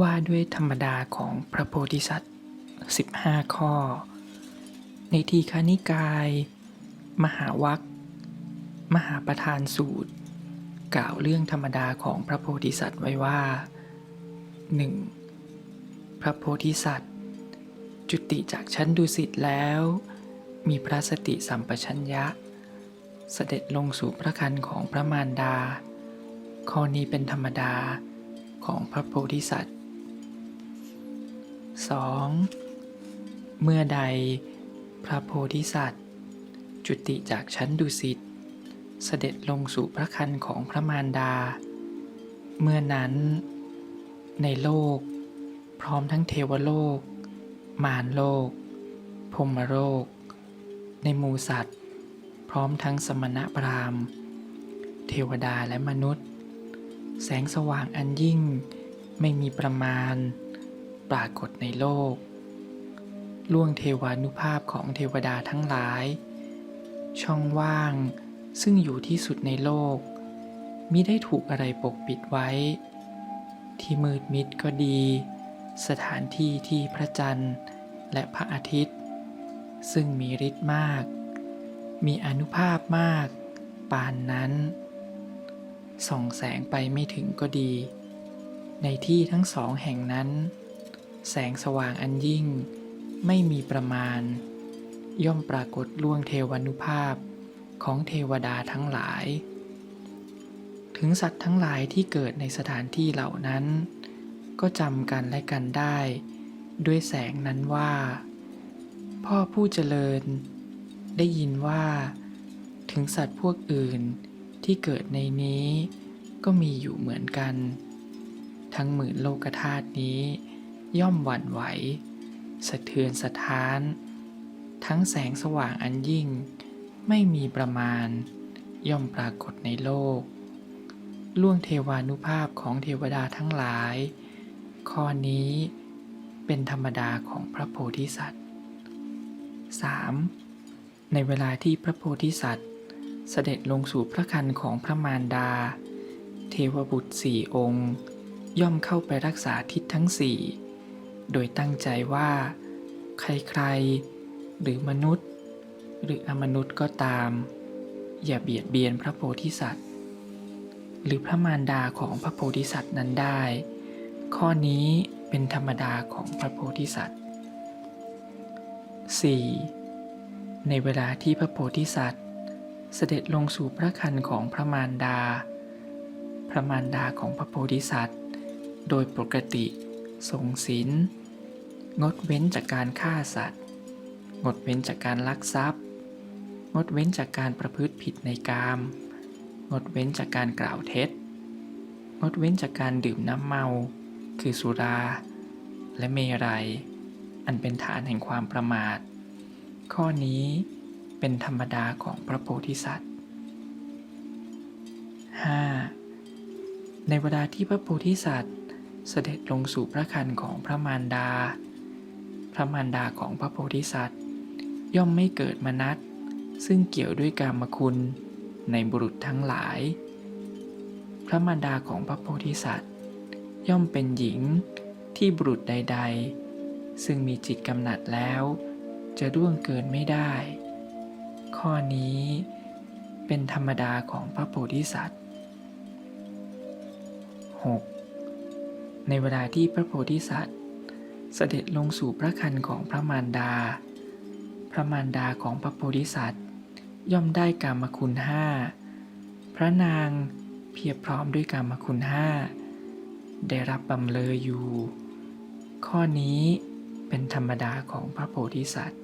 ว่าด้วยธรรมดาของพระโพธิสัตว์ 15 ข้อ ในทีฆานิกาย มหาวัคมหาประธานสูตร กล่าวเรื่องธรรมดาของพระโพธิสัตว์ไว้ว่า 1. พระโพธิสัตว์ จุติจากชั้นดุสิตแล้ว มีพระสติสัมปชัญญะ เสด็จลงสู่พระคันของพระมารดา ข้อนี้เป็นธรรมดาของพระโพธิสัตว์ 2. เมื่อใดพระโพธิสัตว์ จุติจากชั้นดุสิต เสด็จลงสู่พระคันของพระมารดา เมื่อนั้นในโลก พร้อมทั้งเทวโลก มารโลกพรมโลก ในหมูสัตว์ พร้อมทั้งสมณะพราหมณ์ เทวดาและมนุษย์ แสงสว่างอันยิ่งไม่มีประมาณ ปรากฏในโลก ล่วงเทวานุภาพของเทวดาทั้งหลาย ช่องว่างซึ่งอยู่ที่สุดในโลกมิได้ถูกอะไรปกปิดไว้ ที่มืดมิดก็ดี สถานที่ที่พระจันทร์และพระอาทิตย์ ซึ่งมีฤทธิ์มาก มีอนุภาพมากปานนั้น ส่องแสงไปไม่ถึงก็ดี ในที่ทั้งสองแห่งนั้น แสงสว่างอันยิ่ง ไม่มีประมาณ ย่อมปรากฏล่วงเทวานุภาพของเทวดาทั้งหลาย ถึงสัตว์ทั้งหลายที่เกิดในสถานที่เหล่านั้น ก็จำกันและกันได้ ด้วยแสงนั้นว่า พ่อผู้เจริญ ได้ยินว่า ถึงสัตว์พวกอื่นที่เกิดในนี้ ก็มีอยู่เหมือนกัน ทั้งหมื่นโลกธาตุนี้ ย่อมหวั่นไหว สะเทือนสะท้าน ทั้งแสงสว่างอันยิ่ง ไม่มีประมาณ ย่อมปรากฏในโลก ล่วงเทวานุภาพของเทวดาทั้งหลาย ข้อนี้เป็นธรรมดาของพระโพธิสัตว์ 3. ในเวลาที่พระโพธิสัตว์ เสด็จลงสู่พระคันของพระมารดา เทวบุตรสี่องค์ ย่อมเข้าไปรักษาทิศทั้งสี่ โดยตั้งใจว่า ใครๆ หรือมนุษย์ หรืออมนุษย์ก็ตาม อย่าเบียดเบียนพระโพธิสัตว์ หรือพระมารดาของพระโพธิสัตว์นั้นได้ ข้อนี้เป็นธรรมดาของพระโพธิสัตว์ 4. ในเวลาที่พระโพธิสัตว์ เสด็จลงสู่พระคันของพระมารดา พระมารดาของพระโพธิสัตว์ โดยปกติทรงศีล งดเว้นจากการฆ่าสัตว์ งดเว้นจากการลักทรัพย์ งดเว้นจากการประพฤติผิดในกาม งดเว้นจากการกล่าวเท็จ งดเว้นจากการดื่มน้ำเมา คือสุรา และเมรัย อันเป็นฐานแห่งความประมาท ข้อนี้เป็นธรรมดาของพระโพธิสัตว์ 5. ในเวลาที่พระโพธิสัตว์เสด็จลงสู่พระคันของพระมารดา พระมารดาของพระโพธิสัตว์ ย่อมไม่เกิดมนัตซึ่งเกี่ยวด้วยกามคุณในบุรุษทั้งหลาย พระมารดาของพระโพธิสัตว์ ย่อมเป็นหญิงที่บุรุษใด ๆ ซึ่งมีจิตกำหนัดแล้ว จะร่วงเกินไม่ได้ ข้อนี้เป็นธรรมดาของพระโพธิสัตว์ 6. ในเวลาที่พระโพธิสัตว์ เสด็จลงสู่พระคันของพระมารดา พระมารดาของพระโพธิสัตว์ ย่อมได้กามคุณห้า พระนางเพียบพร้อมด้วยกามคุณห้า ได้รับบำเลออยู่ ข้อนี้เป็นธรรมดาของพระโพธิสัตว์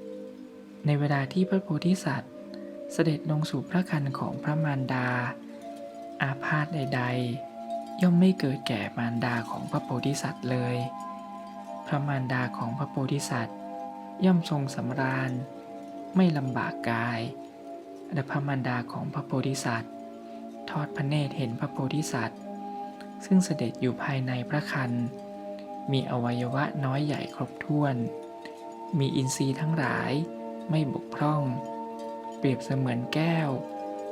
7. ในเวลาที่พระโพธิสัตว์ เสด็จลงสู่พระคันของพระมารดา อาพาธใด ๆ ย่อมไม่เกิดแก่มารดาของพระโพธิสัตว์เลย พระมารดาของพระโพธิสัตว์ ย่อมทรงสำราญ ไม่ลำบากกาย และพระมารดาของพระโพธิสัตว์ ทอดพระเนตรเห็นพระโพธิสัตว์ ซึ่งเสด็จอยู่ภายในพระคัน มีอวัยวะน้อยใหญ่ครบถ้วน มีอินทรีย์ทั้งหลายไม่บกพร่อง เปรียบเสมือนแก้ว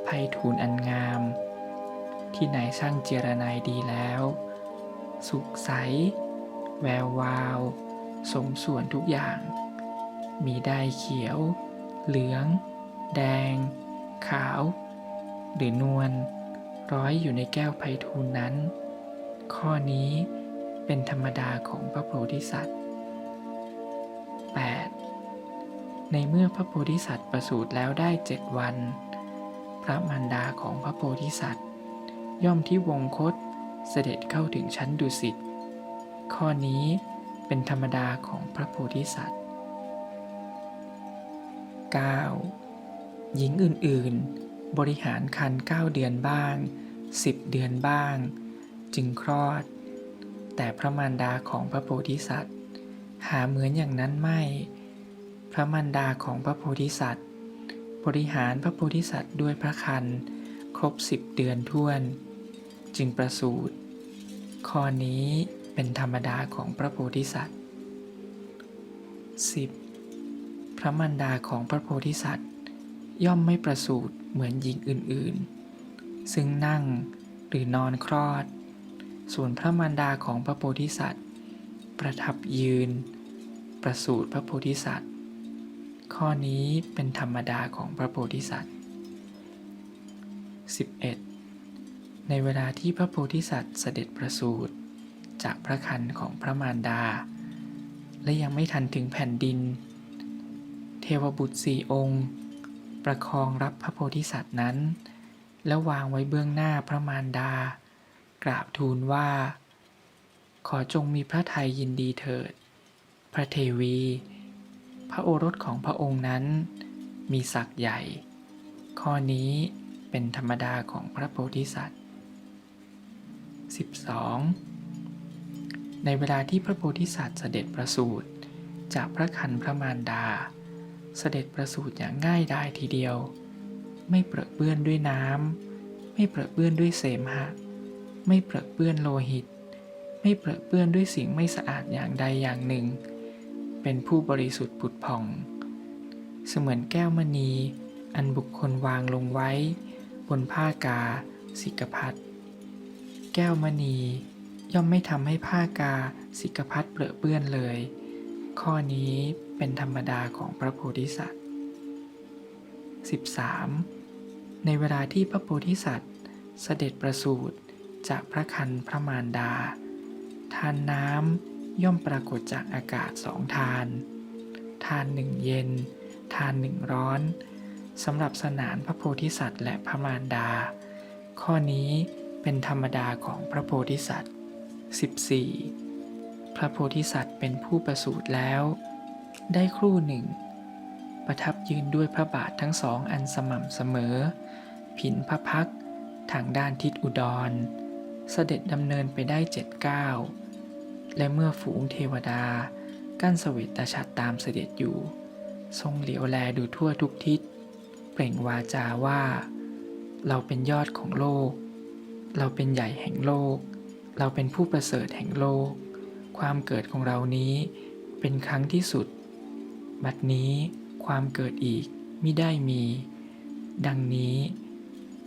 ไพฑูรย์อันงาม ที่นายช่างเจรนายดีแล้ว สุขใส แวววาว สมส่วนทุกอย่าง มีได้เขียว เหลือง แดง ขาว หรือนวลร้อยอยู่ในแก้วไพฑูรย์นั้น ข้อนี้เป็นธรรมดาของพระโพธิสัตว์ 8. ในเมื่อพระโพธิสัตว์ประสูติแล้วได้เจ็ดวัน พระมารดาของพระโพธิสัตว์ ย่อมที่วงคตเสด็จเข้าถึงชั้นดุสิต ข้อนี้เป็นธรรมดาของพระโพธิสัตว์ 9. หญิงอื่นๆ บริหารคันเก้าเดือนบ้าง 10 เดือนบ้าง จึงคลอด แต่พระมารดาของพระโพธิสัตว์ หาเหมือนอย่างนั้นไม่ พระมารดาของพระโพธิสัตว์ บริหารพระโพธิสัตว์ด้วยพระคันครบสิบเดือนท่วน จึงประสูติข้อนี้เป็นธรรมดาของพระโพธิสัตว์ 10. พระมารดาของพระโพธิสัตว์ ย่อมไม่ประสูติเหมือนหญิงอื่นๆ ซึ่งนั่งหรือนอนคลอด ส่วนพระมารดาของพระโพธิสัตว์ ประทับยืน ประสูติพระโพธิสัตว์ ข้อนี้เป็นธรรมดาของพระโพธิสัตว์ 11. ในเวลาที่พระโพธิสัตว์เสด็จประสูติจากพระคันของพระมารดา และยังไม่ทันถึงแผ่นดิน เทวบุตรสี่องค์ ประคองรับพระโพธิสัตว์นั้น แล้ววางไว้เบื้องหน้าพระมารดา กราบทูลว่า ขอจงมีพระทัยยินดีเถิด พระเทวี พระโอรสของพระองค์นั้น มีศักย์ใหญ่ ข้อนี้เป็นธรรมดาของพระโพธิสัตว์ 12. ในเวลาที่พระโพธิสัตว์เสด็จประสูติจากพระคันพระมารดา เสด็จประสูติอย่างง่ายดายทีเดียว ไม่เปรอะเปื้อนด้วยน้ำไม่เปรอะเปื้อนด้วยเสมหะ ไม่เปรอะเปื้อนโลหิต ไม่เปรอะเปื้อนด้วยสิ่งไม่สะอาดอย่างใดอย่างหนึ่ง เป็นผู้บริสุทธิ์ผุดผ่อง เสมือนแก้วมณี อันบุคคลวางลงไว้ บนผ้ากา สิกพัด แก้วมณี ย่อมไม่ทำให้ผ้ากาสิกพัดเปรอเปื้อนเลย ข้อนี้เป็นธรรมดาของพระโพธิสัตว์ 13. ในเวลาที่พระโพธิสัตว์เสด็จประสูติจากพระคันพระมารดา ทานน้ำย่อมปรากฏจากอากาศสองทาน ทานหนึ่งเย็น ทานหนึ่งร้อนสำหรับสนานพระโพธิสัตว์และพระมารดา ข้อนี้ เป็นธรรมดาของพระโพธิสัตว์ 14. พระโพธิสัตว์เป็นผู้ประสูติแล้ว ได้ครู่หนึ่ง ประทับยืนด้วยพระบาททั้งสองอันสม่ำเสมอ ผินพระพักทางด้านทิศอุดร เสด็จดำเนินไปได้เจ็ดก้าวและเมื่อฝูงเทวดา กั้นเสวตฉัตรตามเสด็จอยู่ ทรงเหลียวแลดูทั่วทุกทิศ เปล่งวาจาว่า เราเป็นยอดของโลก เราเป็นใหญ่แห่งโลก เราเป็นผู้ประเสริฐแห่งโลก ความเกิดของเรานี้เป็นครั้งที่สุด บัดนี้ความเกิดอีกมิได้มี ดังนี้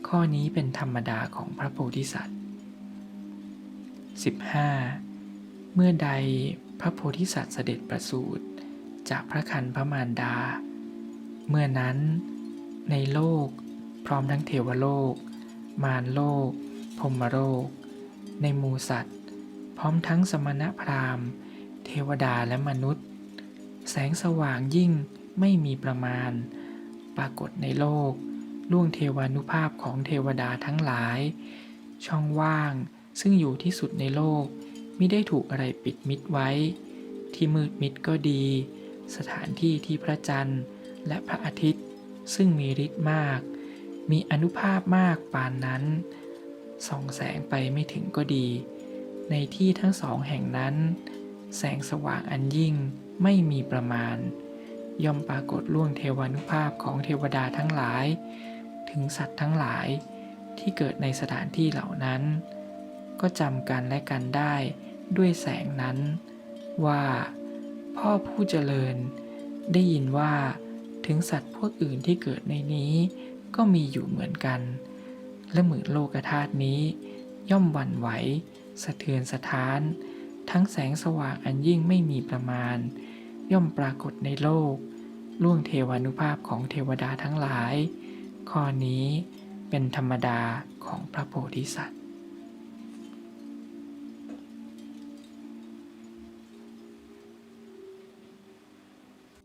ข้อนี้เป็นธรรมดาของพระโพธิสัตว์ 15. เมื่อใดพระโพธิสัตว์เสด็จประสูติจากพระคันพระมารดา เมื่อนั้นในโลกพร้อมทั้งเทวโลก มารโลก พมโลกในหมูสัตว์ พร้อมทั้งสมณพราหมณ์ เทวดาและมนุษย์ แสงสว่างยิ่งไม่มีประมาณ ปรากฏในโลก ล่วงเทวานุภาพของเทวดาทั้งหลาย ช่องว่างซึ่งอยู่ที่สุดในโลกไม่ได้ถูกอะไรปิดมิดไว้ ที่มืดมิดก็ดี สถานที่ที่พระจันทร์และพระอาทิตย์ ซึ่งมีฤทธิ์มาก มีอนุภาพมากปานนั้น ส่องแสงไปไม่ถึงก็ดี ในที่ทั้งสองแห่งนั้น แสงสว่างอันยิ่งไม่มีประมาณ ย่อมปรากฏล่วงเทวานุภาพของเทวดาทั้งหลาย ถึงสัตว์ทั้งหลายที่เกิดในสถานที่เหล่านั้น ก็จำกันและกันได้ด้วยแสงนั้น ว่า พ่อผู้เจริญ ได้ยินว่าถึงสัตว์พวกอื่นที่เกิดในนี้ก็มีอยู่เหมือนกัน และหมื่นโลกธาตุนี้ ย่อมหวั่นไหว สะเทือนสะท้าน ทั้งแสงสว่างอันยิ่งไม่มีประมาณ ย่อมปรากฏในโลก ล่วงเทวานุภาพของเทวดาทั้งหลาย ข้อนี้เป็นธรรมดาของพระโพธิสัตว์